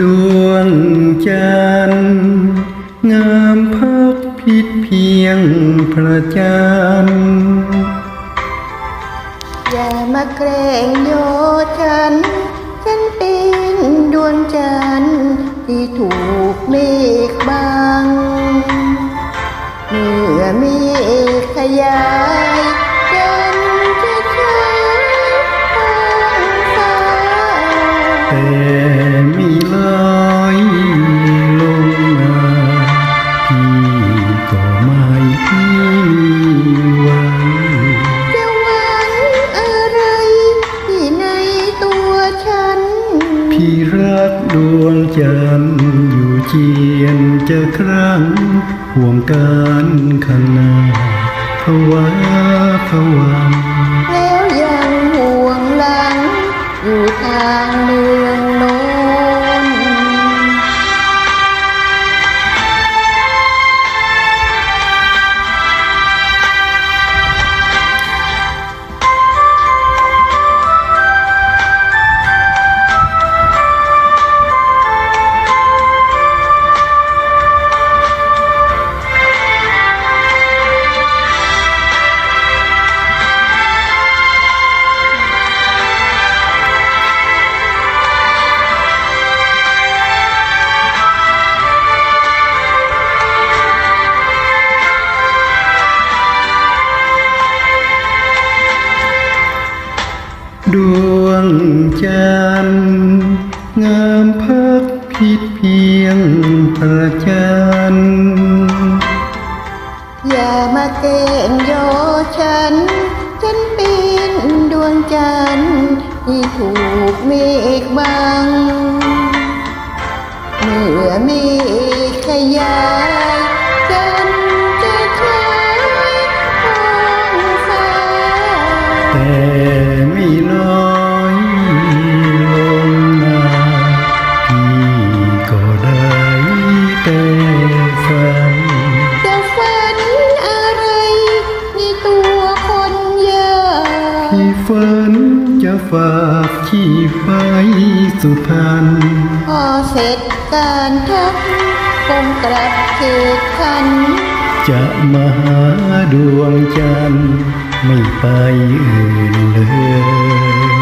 ดวงจันทร์งามพักพิษเพียงพระจันทร์อย่ามาแกล้งโยฉัน ฉันเป็นดวงจันทร์ที่ถูกเมฆบัง เมื่อเมฆขยายจันทร์จะฉายท้องฟ้า จันอยู่เจียนจะครั้งห่วงการข้างหน้าภาวะผวังแล้วยังห่วงหลังอยู่ทาง ดวงจันทร์งามพักพิษเพียงพระจันทร์อย่ามาเกณฑ์โยฉัน ฉันเป็นดวงจันทร์ที่ถูกเมฆบัง เมื่อเมฆขยา ฝัน จะฝันอะไรในตัวคนยากที่ฝันจะฝากที่ไปสุพรรณพอเสร็จการทักคงกลับเขตคัน จะมาหาดวงจันทร์ไม่ไปอื่นเลย